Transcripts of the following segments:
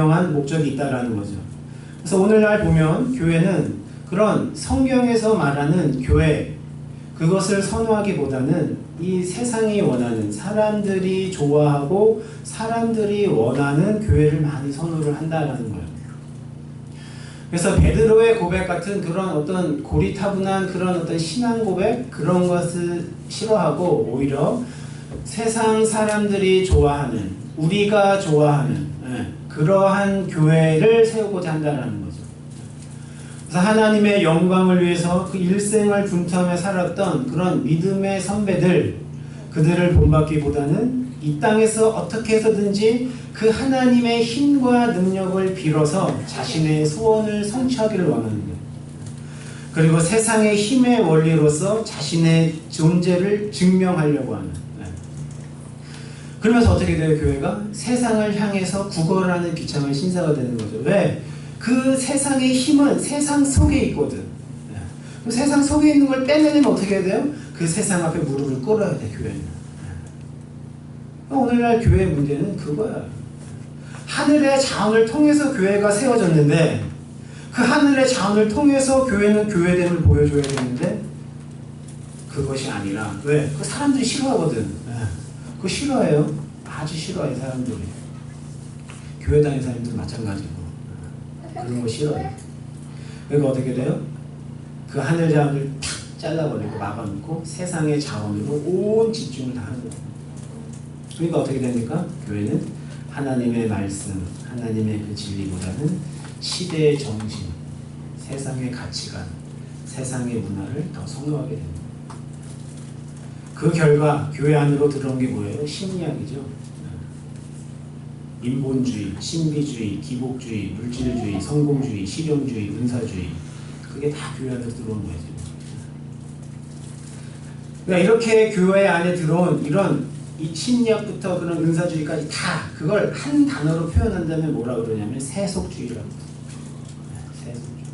분명한 목적이 있다라는 거죠. 그래서 오늘날 보면 교회는 그런 성경에서 말하는 교회 그것을 선호하기보다는 이 세상이 원하는 사람들이 좋아하고 사람들이 원하는 교회를 많이 선호를 한다라는 거예요. 그래서 베드로의 고백 같은 그런 어떤 고리타분한 그런 어떤 신앙 고백 그런 것을 싫어하고 오히려 세상 사람들이 좋아하는 우리가 좋아하는 예, 그러한 교회를 세우고자 한다는 거죠. 그래서 하나님의 영광을 위해서 그 일생을 분투하며 살았던 그런 믿음의 선배들 그들을 본받기보다는 이 땅에서 어떻게 해서든지 그 하나님의 힘과 능력을 빌어서 자신의 소원을 성취하기를 원하는 거예요. 그리고 세상의 힘의 원리로서 자신의 존재를 증명하려고 하는. 네. 그러면서 어떻게 돼요, 교회가? 세상을 향해서 구걸하는 비참한 신사가 되는 거죠. 왜? 그 세상의 힘은 세상 속에 있거든. 네. 그 세상 속에 있는 걸 빼내면 어떻게 돼요? 그 세상 앞에 무릎을 꿇어야 돼, 교회는. 네. 오늘날 교회의 문제는 그거야. 하늘의 자원을 통해서 교회가 세워졌는데 그 하늘의 자원을 통해서 교회는 교회됨을 보여줘야 되는데 그것이 아니라 왜? 그 사람들이 싫어하거든. 네. 그거 싫어해요. 아주 싫어해 사람들이. 교회 다니는 사람들 마찬가지고 그런 거 싫어해. 그러니까 어떻게 돼요? 그 하늘 자원을 탁 잘라버리고 막아놓고 세상의 자원으로 온 집중을 다 하는 거예요. 그러니까 어떻게 됩니까? 교회는 하나님의 말씀, 하나님의 그 진리보다는 시대의 정신, 세상의 가치관, 세상의 문화를 더 선호하게 됩니다. 그 결과 교회 안으로 들어온 게 뭐예요? 심리학이죠. 인본주의, 신비주의, 기복주의, 물질주의, 성공주의, 실용주의, 은사주의 그게 다 교회 안에 들어온 거예요. 그러니까 이렇게 교회 안에 들어온 이런 이 침략부터 그런 은사주의까지 다 그걸 한 단어로 표현한다면 뭐라 그러냐면 세속주의라고. 네, 세속주의.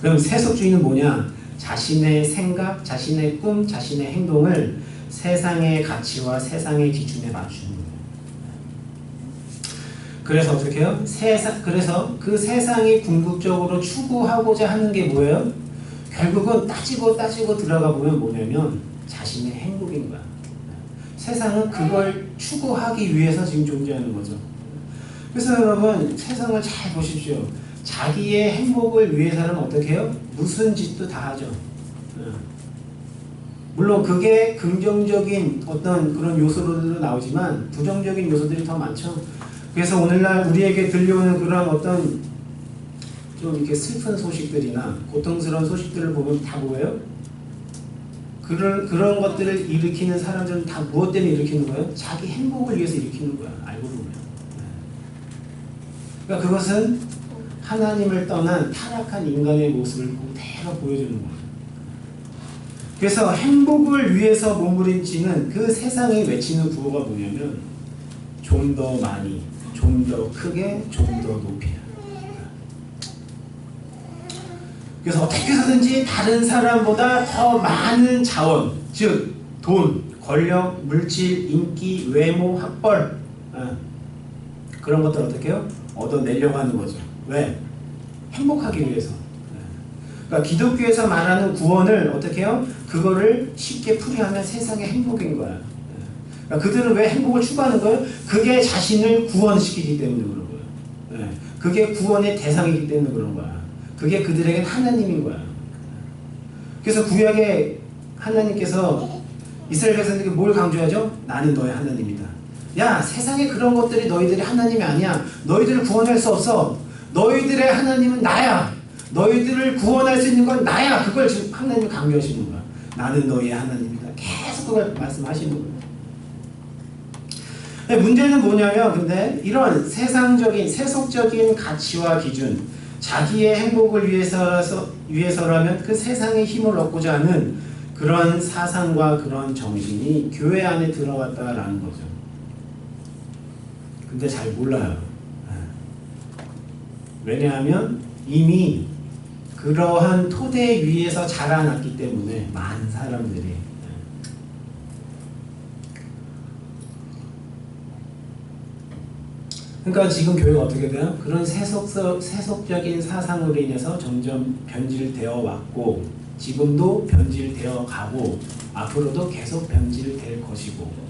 그럼 세속주의는 뭐냐? 자신의 생각, 자신의 꿈, 자신의 행동을 세상의 가치와 세상의 기준에 맞추는 거예요. 그래서 어떻게 해요? 세상, 그래서 그 세상이 궁극적으로 추구하고자 하는 게 뭐예요? 결국은 따지고 따지고 들어가 보면 뭐냐면 자신의 행복인 거야. 세상은 그걸 추구하기 위해서 지금 존재하는 거죠. 그래서 여러분 세상을 잘 보십시오. 자기의 행복을 위해서는 어떻게 해요? 무슨 짓도 다 하죠. 물론 그게 긍정적인 어떤 그런 요소로도 나오지만 부정적인 요소들이 더 많죠. 그래서 오늘날 우리에게 들려오는 그런 어떤 좀 이렇게 슬픈 소식들이나 고통스러운 소식들을 보면 다 뭐예요? 그런 그런 것들을 일으키는 사람들은 다 무엇 때문에 일으키는 거예요? 자기 행복을 위해서 일으키는 거야. 알고 보면. 네. 그러니까 그것은 하나님을 떠난 타락한 인간의 모습을 그대로 보여주는 거예요. 그래서 행복을 위해서 몸부림치는 그 세상이 외치는 구호가 뭐냐면 좀 더 많이, 좀 더 크게, 좀 더 높이. 그래서 어떻게 해서든지 다른 사람보다 더 많은 자원, 즉 돈, 권력, 물질, 인기, 외모, 학벌 어, 그런 것들 어떻게 해요? 얻어내려고 하는 거죠. 왜? 행복하기 위해서. 네. 그러니까 기독교에서 말하는 구원을 어떻게 해요? 그거를 쉽게 풀이하면 세상의 행복인 거야. 네. 그러니까 그들은 왜 행복을 추구하는 거예요? 그게 자신을 구원시키기 때문에 그런 거예요. 네. 그게 구원의 대상이기 때문에 그런 거야. 그게 그들에겐 하나님인 거야. 그래서 구약에 하나님께서 이스라엘 백성들에게 뭘 강조하죠? 나는 너의 하나님이다. 야, 세상에 그런 것들이 너희들이 하나님이 아니야. 너희들을 구원할 수 없어. 너희들의 하나님은 나야. 너희들을 구원할 수 있는 건 나야. 그걸 지금 하나님이 강조하시는 거야. 나는 너희의 하나님이다. 계속 그걸 말씀하시는 거예요. 문제는 뭐냐면, 근데 이런 세상적인, 세속적인 가치와 기준, 자기의 행복을 위해서, 위해서라면 그 세상의 힘을 얻고자 하는 그런 사상과 그런 정신이 교회 안에 들어왔다라는 거죠. 근데 잘 몰라요. 왜냐하면 이미 그러한 토대 위에서 자라났기 때문에 많은 사람들이 그러니까 지금 교회가 어떻게 돼요? 그런 세속, 세속적인 사상으로 인해서 점점 변질되어 왔고 지금도 변질되어 가고 앞으로도 계속 변질될 것이고